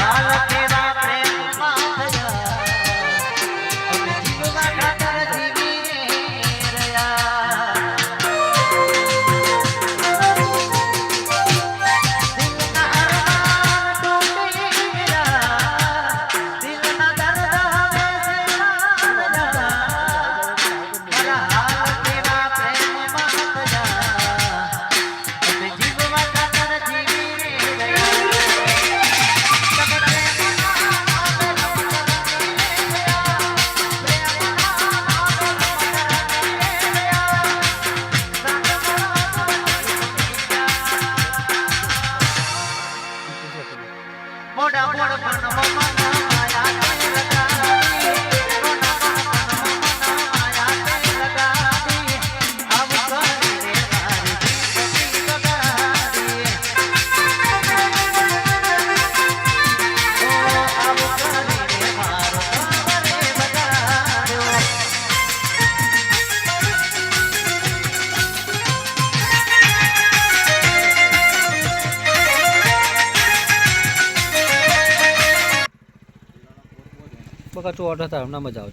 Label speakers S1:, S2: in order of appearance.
S1: हाल तेरा મોડા મોડ પણ મોમા માયા
S2: બકા ચોટ હતા હમણાં મજા આવશે